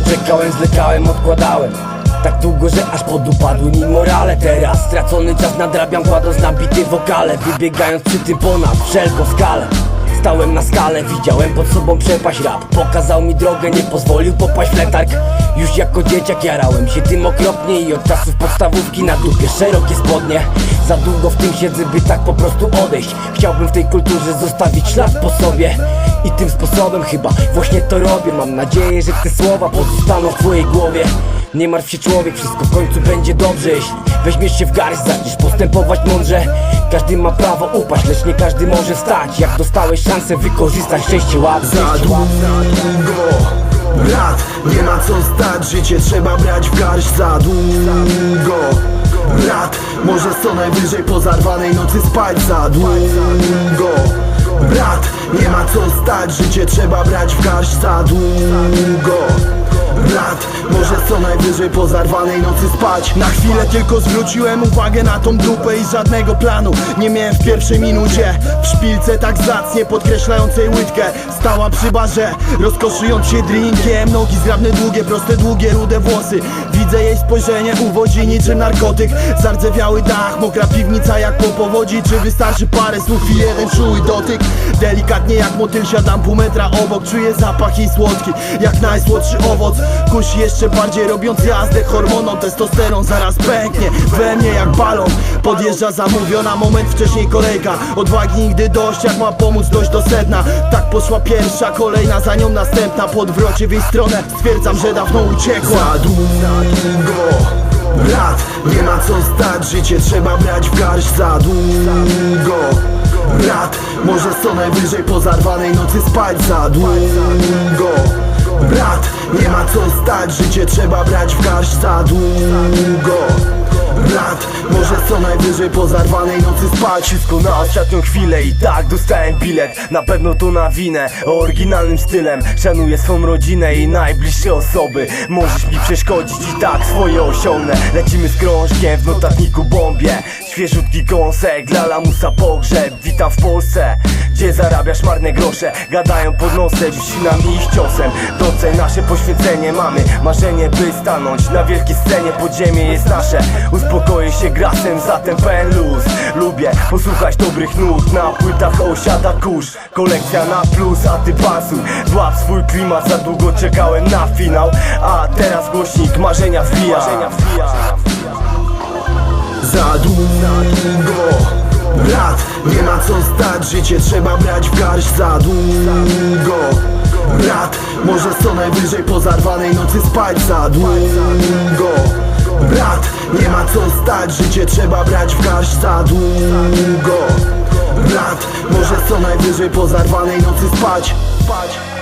Czekałem, zwlekałem, odkładałem. Tak długo, że aż podupadły mi morale. Teraz stracony czas nadrabiam kładąc nabity wokale Wybiegając przy tym ponad wszelką skalę Stałem na skalę, widziałem pod sobą przepaść. Rap Pokazał mi drogę, nie pozwolił popaść w letarg. Już jako dzieciak jarałem się tym okropnie I od czasów podstawówki na dupie szerokie spodnie. Za długo w tym siedzę, by tak po prostu odejść. Chciałbym w tej kulturze zostawić ślad po sobie. I tym sposobem chyba właśnie to robię. Mam nadzieję, że te słowa pozostaną w twojej głowie. Nie martw się człowiek, wszystko w końcu będzie dobrze. Jeśli weźmiesz się w garść, zaczniesz postępować mądrze Każdy ma prawo upaść, lecz nie każdy może stać Jak dostałeś szansę, wykorzystaj szczęście łap Za długo Brat, nie ma co stać. Życie trzeba brać w garść. Za długo Brat, może co najwyżej po zarwanej nocy spać. Za długo Brat, nie ma co stać. Życie trzeba brać w garść. Za długo Brat, co najwyżej po zarwanej nocy spać. Na chwilę tylko zwróciłem uwagę na tą dupę i żadnego planu Nie miałem w pierwszej minucie. W szpilce tak zacnie podkreślającej łydkę. Stała przy barze, rozkoszując się drinkiem. Nogi zgrabne, długie, proste, długie, rude włosy. Widzę jej spojrzenie, uwodzi niczym narkotyk. Zardzewiały dach, mokra piwnica jak po powodzi. Czy wystarczy parę słów i jeden czuły dotyk? Delikatnie jak motyl siadam pół metra obok. Czuję zapach jej słodki, jak najsłodszy owoc. Kusi jeszcze bardziej robiąc jazdę hormoną Testosteron zaraz pęknie. We mnie jak balon Podjeżdża zamówiona, moment wcześniej kolejka Odwagi nigdy dość, jak ma pomóc dojść do sedna. Tak poszła pierwsza, kolejna, za nią następna. Po odwrocie w jej stronę. Stwierdzam, że dawno uciekła. Za długo Brat, nie ma co stać, życie trzeba brać w garść. Za długo Brat, może co najwyżej po zarwanej nocy spać. Za długo Brat, nie ma co stać, życie trzeba brać w garść za długo. Brat, może co najwyżej po zarwanej nocy spać. Wszystko na ostatnią chwilę i tak dostałem bilet. Na pewno to na winę, oryginalnym stylem. Szanuję swą rodzinę i najbliższe osoby. Możesz mi przeszkodzić i tak swoje osiągnę. Lecimy z krążkiem w notatniku bombie Świeżutki kąsek, dla lamusa pogrzeb. Witam w Polsce, gdzie zarabiasz marne grosze. Gadają pod nosem, ścinami ich ciosem. Doceń nasze poświęcenie, mamy marzenie by stanąć Na wielkiej scenie, podziemie jest nasze Uspokoję się grasem, zatem pełen luz. Lubię posłuchać dobrych nut Na płytach osiada kurz. Kolekcja na plus, a ty pasuj Złap swój klimat, za długo czekałem na finał. A teraz głośnik marzenia wbija za długo. Brat, nie ma co stać, życie trzeba brać w garść za długo. Brat, może co najwyżej po zarwanej nocy spać za długo. Brat, nie ma co stać, życie trzeba brać w garść za długo. Brat, może co najwyżej po zarwanej nocy spać, spać.